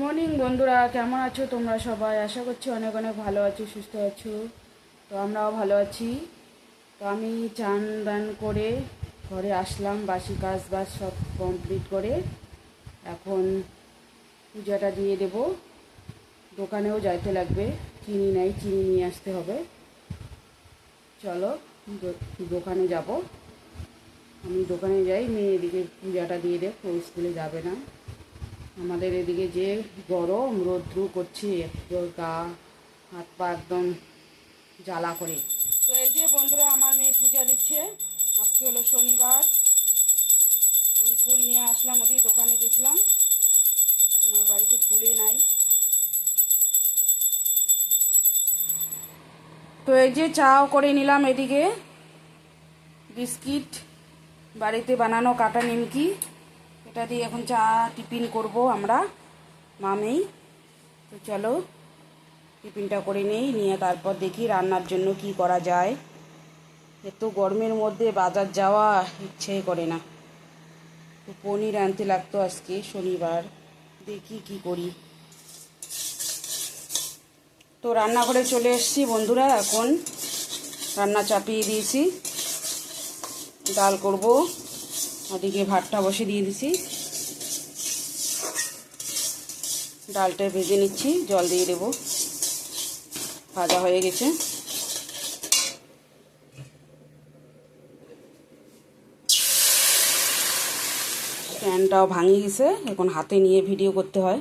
Morning বন্ধুরা। কেমন আছো তোমরা সবাই? আশা করছি অনেক অনেক ভালো আছো, সুস্থ আছো। তো আমরাও ভালো আছি। তো আমি চান দান করে ঘরে আসলাম, বাসি কাজ বাজ সব কমপ্লিট করে। এখন পূজাটা দিয়ে দেব। দোকানেও যাইতে লাগবে। চিনি নাই, চিনি নিয়ে আসতে হবে। চলো দোকানে যাব। আমি দোকানে যাই, মেয়ে এদিকে পূজাটা দিয়ে দেব স্কুলে যাবে না। আমাদের এদিকে যে গরম রৌদ্রু করছে গা, হাত পা একদম জ্বালা করে। তো এই যে বন্ধুরা, আমার মেয়ে পূজা দিচ্ছে। আজকে হলো শনিবার। আমি ফুল নিয়ে আসলাম, ওদিকে দোকানে গেছিলাম। আমার বাড়িতে ফুলই নাই। তো এই যে চাও করে নিলাম এদিকে। বিস্কিট, বাড়িতে বানানো কাটা নিমকি। এটা দিয়ে এখন চা টিফিন করব আমরা মামেই তো চলো, টিফিনটা করে নেই, নিয়ে তারপর দেখি রান্নার জন্য কি করা যায়। এত গরমের মধ্যে বাজার যাওয়া ইচ্ছে করে না। তো পনির আনতে লাগতো আজকে, শনিবার। দেখি কি করি। তো রান্নাঘরে চলে এসেছি বন্ধুরা এখন। রান্না চাপিয়ে দিয়েছি। ডাল করব। ওদিকে ভাতটা বসে দিয়ে দিছি। ডালটা ভেজে নিচ্ছি, জল দিয়ে দেব। ভাজা হয়ে গেছে। স্ট্যান্ডটাও ভাঙিয়ে গেছে, এখন হাতে নিয়ে ভিডিও করতে হয়।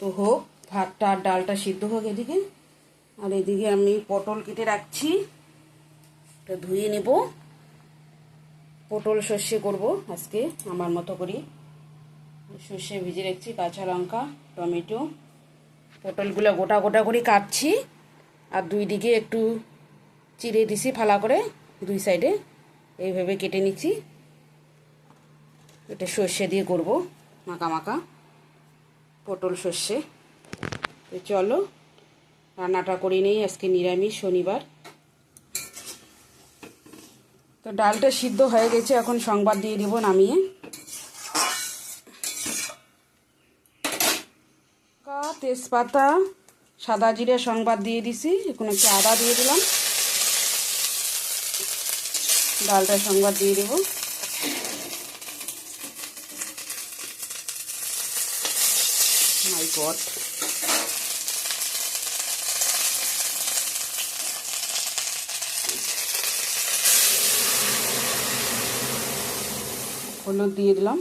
তো হোক, ভাতটা আর ডালটা সিদ্ধ হোক এদিকে। আর এদিকে আমি পটল কেটে রাখছি। এটা ধুয়ে নেব। পটল সর্ষে করব আজকে আমার মতো করি। সর্ষে ভিজে রাখছি, কাঁচা লঙ্কা, টমেটো। পটলগুলো গোটা গোটা করে কাটছি আর দুই দিকে একটু চিড়ে দিছি ফালা করে দুই সাইডে এইভাবে কেটে নিচ্ছি। এটা সর্ষে দিয়ে করব, মাখা মাখা। পটল সর্ষে। চলো, রান্নাটা করে নেই আজকে নিরামিষ শনিবার। তো ডালটা সিদ্ধ হয়ে গেছে, এখন সংবাদ দিয়ে দেবো নামিয়ে। তেজপাতা, সাদা জিরে সংবাদ দিয়ে দিছি, এখন একটু আদা দিয়ে দিলাম। ডালটা সংবাদ দিয়ে দেবো। মাই গড হলুদ দিয়ে দিলাম।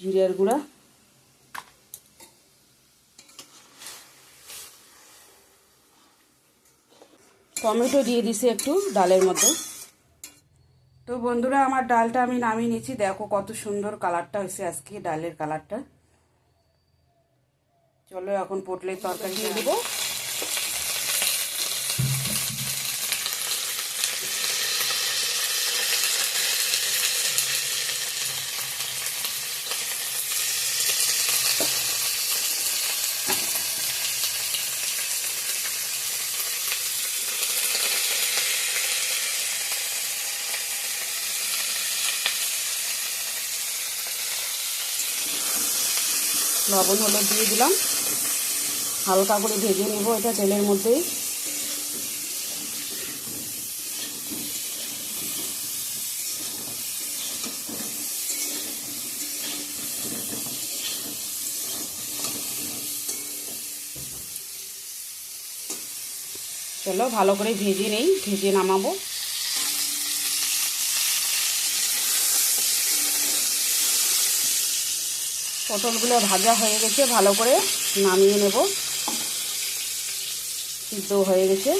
জিরের গুঁড়া। টমেটো দিয়ে দিছি একটু ডালের মধ্যে। তো বন্ধুরা, আমার ডালটা আমি নামিয়ে নিয়েছি। দেখো কত সুন্দর কালারটা হয়েছে আজকে ডালের কালারটা। চলো এখন পটলের তরকারি দিয়ে দেবো। লবণ, হলুদ দিয়ে দিলাম। হালকা করে ভেজে নেব এটা তেলের মধ্যেই চলো, ভালো করে ভেজে নেই, ভেজে নামাবো। পটলগুলো ভাজা হয়ে গেছে, ভালো করে নামিয়ে নেব। সিদ্ধ হয়ে গেছে।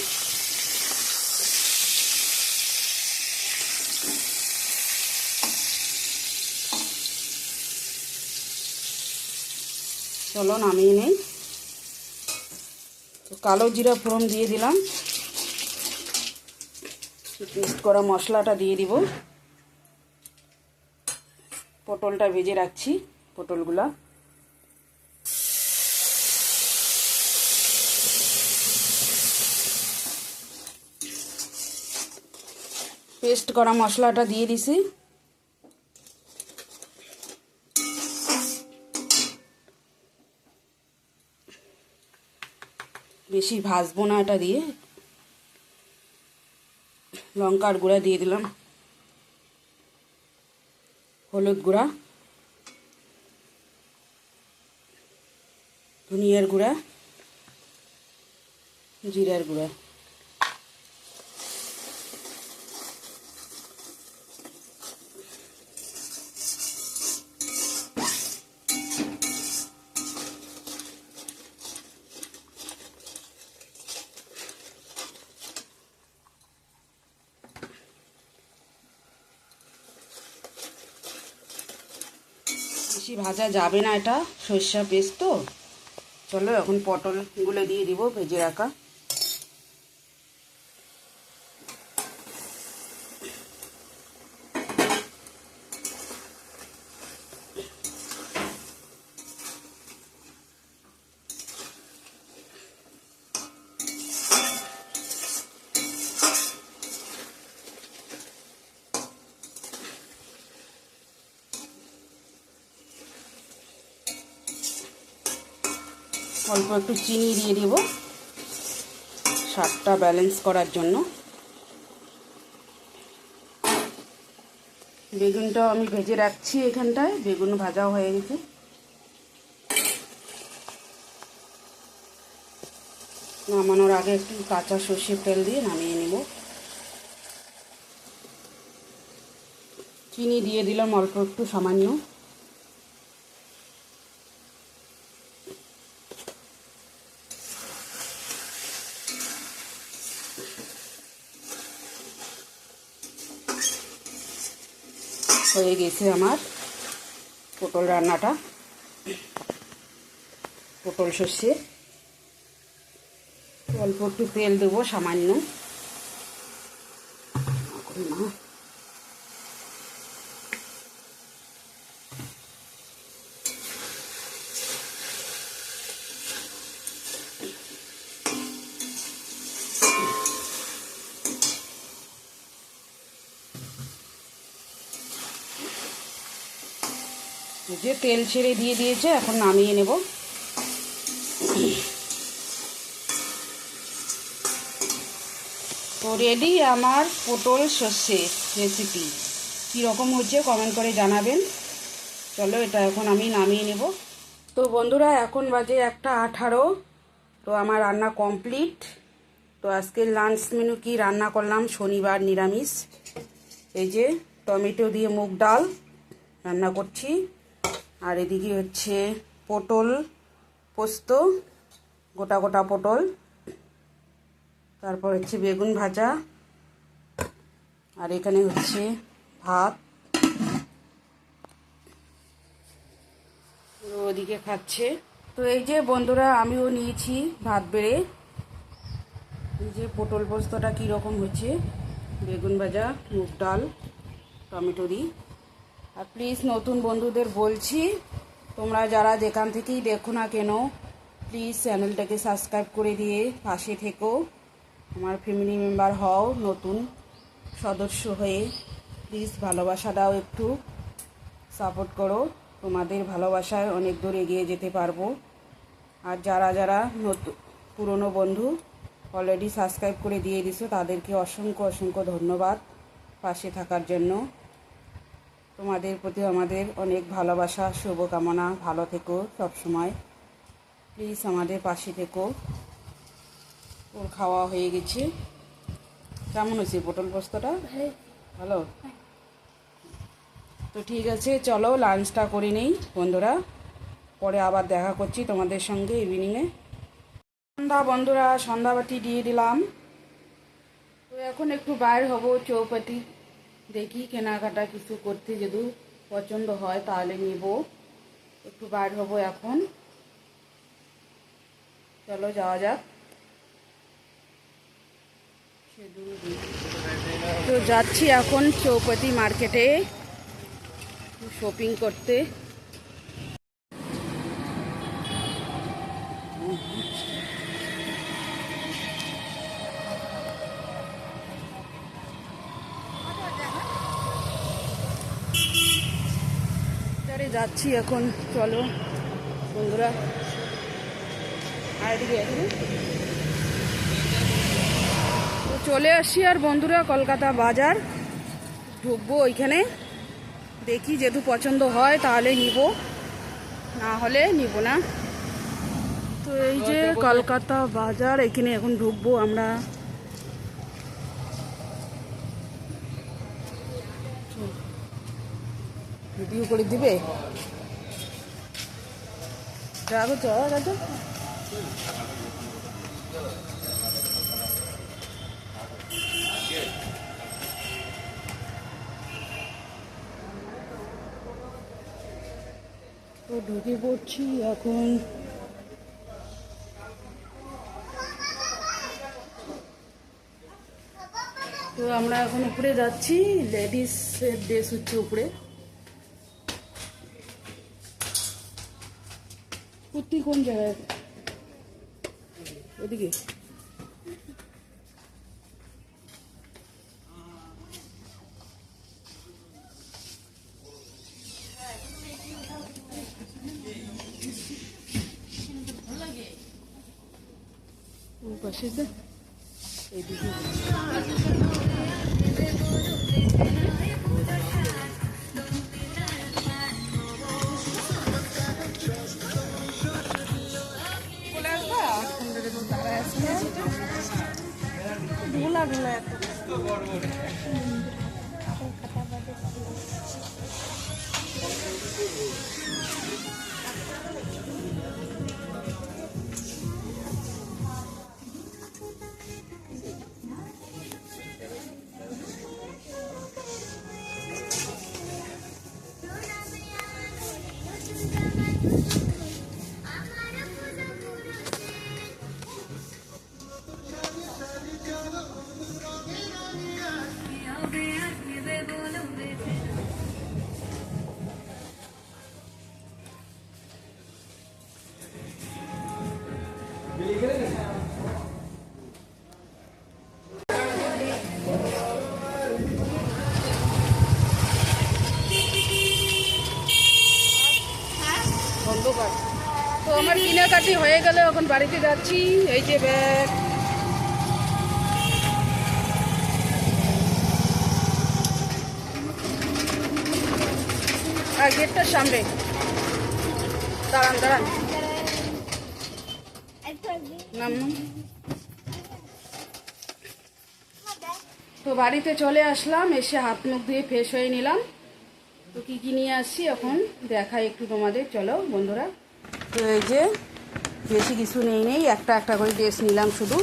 চলো নামিয়ে নেই। কালো জিরা ফোড়ন দিয়ে দিলাম। পেস্ট করা মশলাটা দিয়ে দিব। পটলটা ভেজে রাখছি। পটলগুলা। পেস্ট করা মশলাটা দিয়ে দিছি। বেশি ভাজবো না এটা দিয়ে। লঙ্কার গুঁড়া দিয়ে দিলাম। হলুদ গুঁড়া। ধনিয়ার গুঁড়া জিরার গুঁড়া। বেশি ভাজা যাবে না এটা সর্ষা পেস্ট তো। চলো এখন পটলগুলো দিয়ে দিব ভেজে রাখা। অল্প একটু চিনি দিয়ে দিব। স্বাদটা ব্যালেন্স করার জন্য। বেগুনটাও আমি ভেজে রাখছি এখানটায়, বেগুন ভাজাও হয়ে গেছে। নামানোর আগে একটু কাঁচা সর্ষের তেল দিয়ে নামিয়ে নেব। চিনি দিয়ে দিলাম অল্প একটু সামান্য। হয়ে গেছে আমার পটল রান্নাটা। পটল সর্ষে। অল্প একটু তেল দেবো সামান্য। যে তেল ছেড়ে দিয়ে দিয়েছে, এখন নামিয়ে নেব। তো রেডি আমার পটল সর্ষে রেসিপি কীরকম হচ্ছে কমেন্ট করে জানাবেন। চলো এটা এখন আমি নামিয়ে নেব। তো বন্ধুরা, এখন বাজে একটা আঠারো। তো আমার রান্না কমপ্লিট তো আজকের লাঞ্চ মেনু কি রান্না করলাম? শনিবার নিরামিষ। এই যে টমেটো দিয়ে মুগ ডাল রান্না করছি। আর এদিকে হচ্ছে পটল পোস্ত, গোটা গোটা পটল, তারপর হচ্ছে বেগুন ভাজা, আর এখানে হচ্ছে ভাত। ওদিকে খাচ্ছে। তো এই যে বন্ধুরা, আমিও নিয়েছি ভাত বেড়ে। এই যে পটল পোস্তটা কীরকম হচ্ছে? বেগুন ভাজা, মুগ ডাল, টমেটো দিই আর প্লিজ নতুন বন্ধুদের বলছি, তোমরা যারা যেখান থেকেই দেখো না কেন প্লিজ চ্যানেলটাকে সাবস্ক্রাইব করে দিয়ে পাশে থেকো। আমার ফ্যামিলি মেম্বার হও, নতুন সদস্য হয়ে। প্লিজ ভালোবাসা দাও একটু সাপোর্ট করো। তোমাদের ভালোবাসায় অনেক দূর এগিয়ে যেতে পারব। আর যারা যারা নতুন পুরনো বন্ধু অলরেডি সাবস্ক্রাইব করে দিয়ে দিছো, তাদেরকে অসংখ্য অসংখ্য ধন্যবাদ পাশে থাকার জন্য। তোমাদের প্রতি আমাদের অনেক ভালোবাসা শুভকামনা ভালো থেকো সবসময়। প্লিজ আমাদের পাশে থেকো। ওর খাওয়া হয়ে গেছে। কেমন হয়েছে পটল পোস্তটা? ভালো। তো ঠিক আছে চলো লাঞ্চটা করে নেই বন্ধুরা। পরে আবার দেখা করছি তোমাদের সঙ্গে ইভিনিংয়ে সন্ধ্যা বন্ধুরা সন্ধ্যাবাতি দিয়ে দিলাম। তো এখন একটু বাইর হব চৌপাতি। দেখি কেনাকাটা কিছু করতে যদি পছন্দ হয় তাহলে নিব। একটু বাইর হব এখন। চলো যাওয়া যাক। তো যাচ্ছি এখন চৌপতি মার্কেটে শপিং করতে। বাজারে যাচ্ছি এখন চলো বন্ধুরা। আর। তো চলে আসছি আর বন্ধুরা কলকাতা বাজার। ঢুকবো ওইখানে। দেখি যেহেতু পছন্দ হয় তাহলে নিব। না হলে নিব না। তো এই যে কলকাতা বাজার এখানে এখন ঢুকবো আমরা। ভিডিও করে দিবে? রাখো চ রাখো তো। ঢুকে পড়ছি এখন। তো আমরা এখন উপরে যাচ্ছি লেডিস ড্রেস হচ্ছে উপরে। কুর্তি কোন জায়গায়? ওদিকে পাশে এইদিকে ঢোলা ঢোলা এত। কেনাকাটি হয়ে গেল এখন বাড়িতে যাচ্ছি। এই যে ব্যাগ। আর গেটটার সামনে। দাঁড়ান দাঁড়ান। তো বাড়িতে চলে আসলাম, এসে হাত মুখ দিয়ে ফ্রেশ হয়ে নিলাম। তো কী কী নিয়ে আসছি এখন, দেখাই একটু তোমাদের। চলো বন্ধুরা। তো এই যে বেশি কিছু নেই নেই, একটা একটা করে ড্রেস নিলাম শুধু।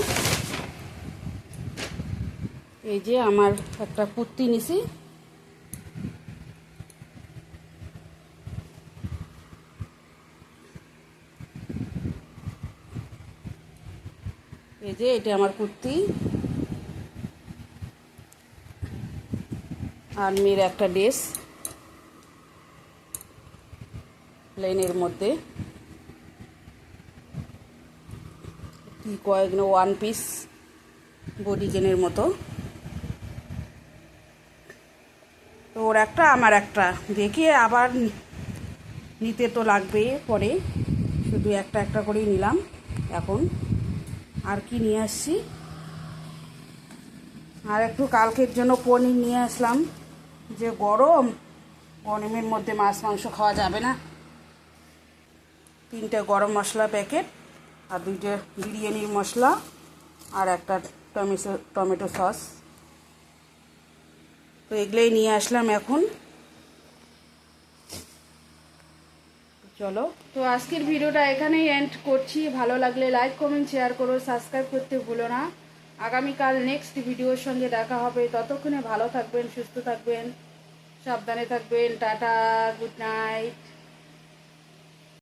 এই যে আমার একটা কুর্তি নিছি। এই যে এটা আমার কুর্তি। আর মেয়ের একটা ড্রেস। প্লেনের মধ্যে কি কয়েক ওয়ান পিস বডিগেনের মতো। তো ওর একটা, আমার একটা। দেখে আবার নিতে তো লাগবে পরে। শুধু একটা একটা করেই নিলাম এখন। আর কি নিয়ে আসছি? আর একটু কালকের জন্য পনির নিয়ে আসলাম। যে গরম, গরমের মধ্যে মাছ মাংস খাওয়া যাবে না। তিনটে গরম মশলা প্যাকেট আর দুইটা বিরিয়ানির মশলা আর একটা টমেটো টমেটো সস। তো এগুলোই নিয়ে আসলাম এখন। চলো। তো আজকের ভিডিওটা এখানেই এন্ড করছি। ভালো লাগলে লাইক কমেন্ট শেয়ার করো সাবস্ক্রাইব করতে ভুলো না। আগামীকাল নেক্সট ভিডিওর সঙ্গে দেখা হবে। ততক্ষণে ভালো থাকবেন, সুস্থ থাকবেন, সাবধানে থাকবেন। Tata good night